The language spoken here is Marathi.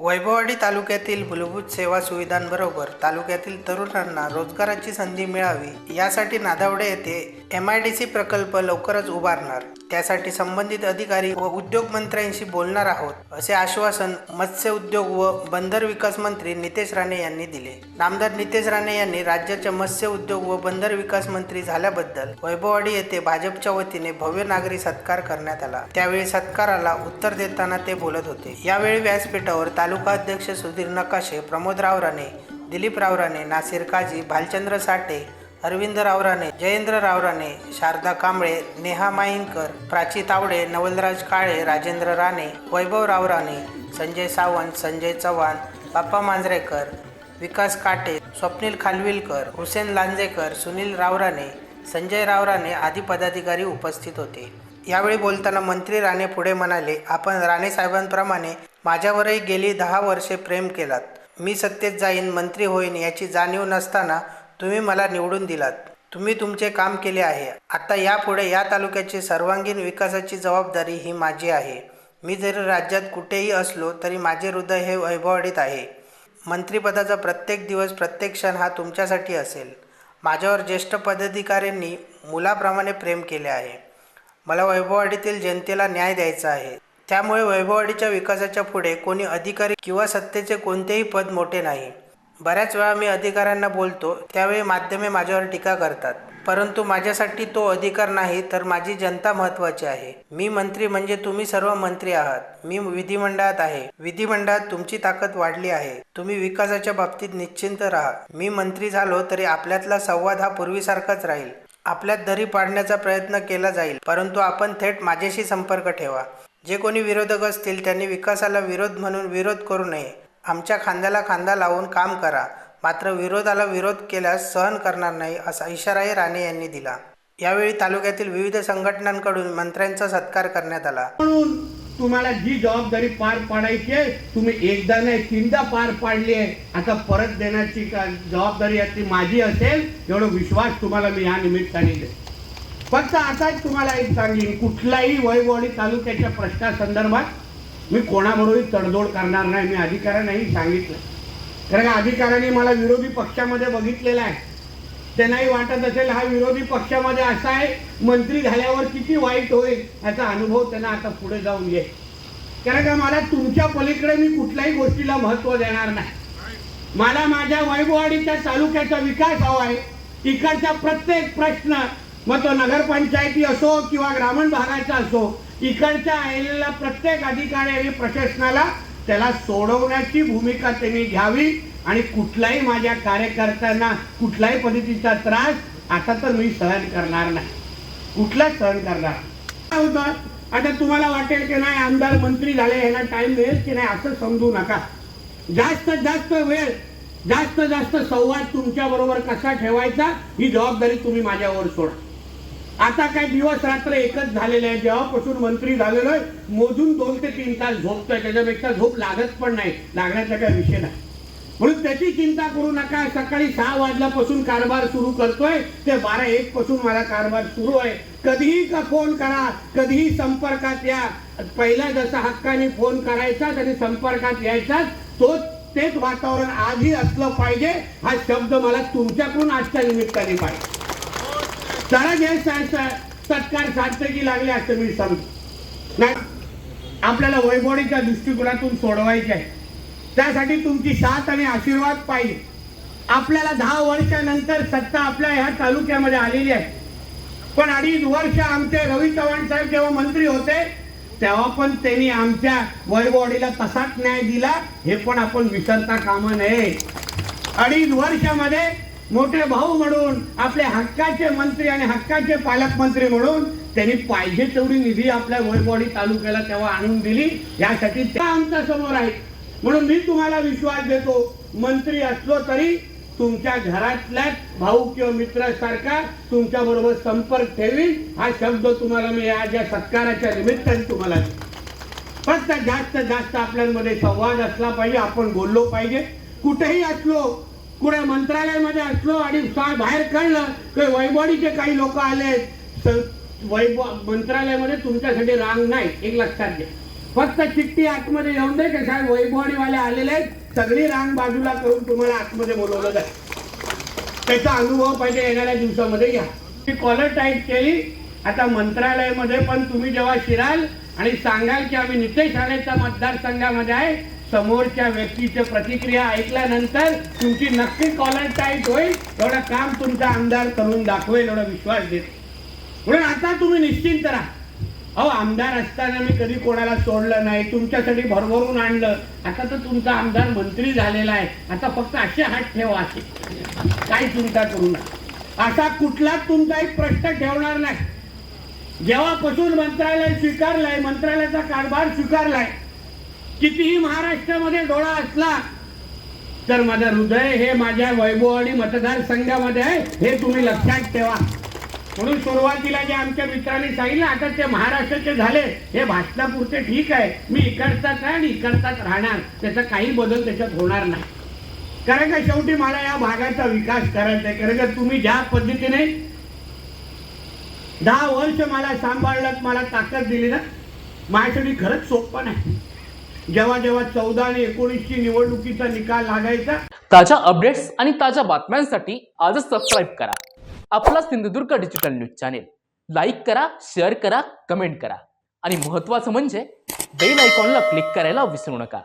वैभववाडी तालुक्यातील मूलभूत सेवा सुविधांबरोबर तालुक्यातील तरुणांना रोजगाराची संधी मिळावी यासाठी नादावडे येथे एम आय डी सी प्रकल्प लवकरच उभारणार. त्यासाठी संबंधित अधिकारी व उद्योग मंत्र्यांशी बोलणार आहोत असे आश्वासन मत्स्य उद्योग व बंदर विकास मंत्री नितेश राणे यांनी दिले. नामदार नितेश राणे यांनी राज्याचे मत्स्य उद्योग व बंदर विकास मंत्री झाल्याबद्दल वैभववाडी येथे भाजपच्या वतीने भव्य नागरी सत्कार करण्यात आला. त्यावेळी सत्काराला उत्तर देताना ते बोलत होते. यावेळी व्यासपीठावर तालुका अध्यक्ष सुधीर नकाशे प्रमोद रावराणे दिलीप रावराणे नासिर काझी भालचंद्र साठे अरविंद रावराणे जयेंद्र रावराणे शारदा कांबळे नेहा माईंकर प्राची तावडे नवलराज काळे राजेंद्र राणे वैभव रावराणे संजय सावंत संजय चव्हाण बाप्पा मांजरेकर विकास काटे स्वप्नील खानविलकर हुसेन लांजेकर सुनील रावराणे संजय रावराणे आदी पदाधिकारी उपस्थित होते. यावेळी बोलताना मंत्री राणे पुढे म्हणाले आपण राणे साहेबांप्रमाणे माझ्यावरही गेली दहा वर्षे प्रेम केलात. मी सत्तेत जाईन मंत्री होईन याची जाणीव नसताना तुम्ही मला निवडून दिलात. तुम्ही तुमचे काम केले आहे. आता यापुढे या तालुक्याची सर्वांगीण विकासाची जबाबदारी ही माझी आहे. मी जरी राज्यात कुठेही असलो तरी माझे हृदय हे वैभवडीत आहे. मंत्रिपदाचा प्रत्येक दिवस प्रत्येक क्षण हा तुमच्यासाठी असेल. माझ्यावर ज्येष्ठ पदाधिकाऱ्यांनी मुलाप्रमाणे प्रेम केले आहे. मला वैभववाडीतील जनतेला न्याय द्यायचा आहे. त्यामुळे वैभववाडीच्या विकासाच्या पुढे कोणी अधिकारी किंवा सत्तेचे कोणतेही पद मोठे नाही. बऱ्याच वेळा मी अधिकाऱ्यांना बोलतो त्यावेळी माध्यमे माझ्यावर टीका करतात. परंतु माझ्यासाठी तो अधिकार नाही तर माझी जनता महत्त्वाची आहे. मी मंत्री म्हणजे तुम्ही सर्व मंत्री आहात. मी विधिमंडळात आहे. विधिमंडळात तुमची ताकद वाढली आहे. तुम्ही विकासाच्या बाबतीत निश्चिंत राहा. मी मंत्री झालो तरी आपल्यातला संवाद हा पूर्वीसारखाच राहील. आपल्यात दरी पाडण्याचा प्रयत्न केला जाईल परंतु आपण थेट माझ्याशी संपर्क ठेवा. जे कोणी विरोधक असतील त्यांनी विकासाला विरोध म्हणून विरोध करू नये. आमच्या खांद्याला खांदा लावून काम करा मात्र विरोधाला विरोध केल्यास सहन करणार नाही असा इशाराही राणे यांनी दिला. यावेळी तालुक्यातील विविध संघटनांकडून मंत्र्यांचा सत्कार करण्यात आला. म्हणून तुम्हाला जी जबाबदारी पार पाडायची आहे तुम्ही एकदा नाही तीनदा पार पाडली आहे. आता परत देण्याची का जबाबदारी आहे ती माझी असेल एवढा विश्वास तुम्हाला मी या निमित्ताने दे फक्त आताच तुम्हाला एक सांगेन कुठलाही वैभववाडी तालुक्याच्या प्रश्नासंदर्भात मी कोणाबरोबर तडजोड करणार नाही. मी अधिकाऱ्यांनाही सांगितलं. कारण का अधिकाऱ्यांनी मला विरोधी पक्षामध्ये बघितलेला आहे. त्यांनाही वाटत असेल हा विरोधी पक्षामध्ये असा आहे मंत्री झाल्यावर किती वाईट होईल याचा अनुभव त्यांना आता पुढे जाऊन येईल कारण का मला तुमच्या पलीकडे मी कुठल्याही गोष्टीला महत्त्व देणार नाही. मला माझ्या वैभववाडीच्या तालुक्याचा विकास हवा आहे. इकडचा प्रत्येक प्रश्न मग तो नगरपंचायती असो किंवा ग्रामीण भागाचा असो इकडच्या आलेल्या प्रत्येक अधिकारी आणि प्रशासनाला त्याला सोडवण्याची भूमिका त्यांनी घ्यावी आणि कुठल्याही माझ्या कार्यकर्त्यांना कुठल्याही पद्धतीचा त्रास आता तर मी सहन करणार नाही. कुठलाच सहन करणार होतं आता तुम्हाला वाटेल की नाही आमदार मंत्री झाले ह्याला टाइम मिळेल की नाही असं समजू नका. जास्त जास्त वेळ जास्त जास्त संवाद तुमच्या बरोबर कसा ठेवायचा ही जबाबदारी तुम्ही माझ्यावर सोडा. आता काय दिवस रात्र एकच झालेले आहे. जेव्हापासून मंत्री झालेलो आहे मोजून दोन ते तीन तास झोपतोय. त्याच्यापेक्षा झोप लागत पण नाही. लागण्याचा काय विषय नाही. म्हणून त्याची चिंता करू नका. सकाळी सहा वाजल्यापासून कारभार सुरू करतोय. ते बारा एक पासून मला कारभार सुरू आहे. कधीही का फोन करा कधीही संपर्कात या. पहिला जसा हक्काने फोन करायचा आणि संपर्कात यायचा तो तेच वातावरण आजही असलं पाहिजे. हा शब्द मला तुमच्याकडून आजच्या निमित्ताने पाहिजे. जरा हे स- स- सत्कार सार्थकी लागले असं मी सांगतो. नाही आपल्याला वैभवडीच्या दृष्टिकोनातून सोडवायचे आहे. त्यासाठी तुमची साथ आणि आशीर्वाद पाहिजे. आपल्याला दहा वर्षानंतर सत्ता आपल्या ह्या तालुक्यामध्ये आलेली आहे. पण अडीच वर्ष आमचे रवी चव्हाण साहेब जेव्हा मंत्री होते तेव्हा पण त्यांनी आमच्या वैभवडीला तसाच न्याय दिला हे पण आपण विसरता कामा नये. अडीच वर्षामध्ये मोठे भाऊ म्हणून आपले हक्काचे मंत्री आणि हक्काचे पालकमंत्री म्हणून त्यांनी पाहिजे तेवढी निधी आपल्या वैभवडी तालुक्याला तेव्हा आणून दिली. यासाठी त्या आमच्यासमोर आहे म्हणून मी तुम्हाला विश्वास देतो मंत्री असलो तरी तुमच्या घरातल्याच भाऊ किंवा मित्रासारखा तुमच्या बरोबर संपर्क ठेवी हा शब्द तुम्हाला मी या ज्या सत्काराच्या निमित्ताने तुम्हाला फक्त जास्त जास्त आपल्यामध्ये संवाद असला पाहिजे आपण बोललो पाहिजे. कुठेही असलो कुठे मंत्रालयामध्ये असलो आणि बाहेर कळलं की वैभवडीचे काही लोक आले. स- वैभव मंत्रालयामध्ये तुमच्यासाठी रांग नाही एक लक्षात घ्या. फक्त चिठ्ठी आतमध्ये येऊन दे की साहेब वैभवडीवाले आलेले आहेत. सगळी रांग बाजूला करून तुम्हाला आतमध्ये बोलवलं जाईल. त्याचा अनुभव पाहिजे येणाऱ्या दिवसामध्ये घ्या. ती कॉलर टाईप केली. आता मंत्रालयामध्ये पण तुम्ही जेव्हा शिराल आणि सांगाल की आम्ही नितेश आलेच्या मतदारसंघामध्ये आहे समोरच्या व्यक्तीच्या प्रतिक्रिया ऐकल्यानंतर तुमची नक्की कॉलर टाईट होईल एवढं काम तुमचा आमदार करून दाखवेल एवढा विश्वास देत म्हणून आता तुम्ही निश्चिंत राहा. अहो आमदार असताना मी कधी कोणाला सोडलं नाही तुमच्यासाठी भरभरून आणलं. आता तर तुमचा आमदार मंत्री झालेला आहे. आता फक्त असे हात ठेवा असे. काही चिंता करू नका. असा कुठलाच तुमचा एक प्रश्न ठेवणार नाही. जेव्हापासून मंत्रालय स्वीकारलंय मंत्रालयाचा कारभार स्वीकारलाय कितीही महाराष्ट्रामध्ये डोळा असला तर माझं हृदय हे माझ्या वैभव आणि मतदारसंघामध्ये आहे हे तुम्ही लक्षात ठेवा. म्हणून सुरुवातीला जे आमच्या मित्रांनी सांगितलं आता ते महाराष्ट्राचे झाले हे भाषणापुरते ठीक आहे. मी इकडचाच आहे आणि इकडचाच राहणार. त्याचा काही बदल त्याच्यात होणार नाही. कारण का शेवटी मला या भागाचा विकास करायचा आहे. कारण का तुम्ही ज्या पद्धतीने दहा वर्ष मला सांभाळलं मला ताकद दिली ना माझ्यासाठी खरंच सोपं नाही. जेव्हा जेव्हा चौदा आणि एकोणीसची निवडणुकीचा निकाल लागायचा ताज्या अपडेट्स आणि ताज्या बातम्यांसाठी आजच सबस्क्राईब करा. आपला Sindhudurg digital news channel like करा शेअर करा कमेंट करा. आणि महत्त्वाचं म्हणजे बेल आयकॉनला क्लिक करायला विसरू नका.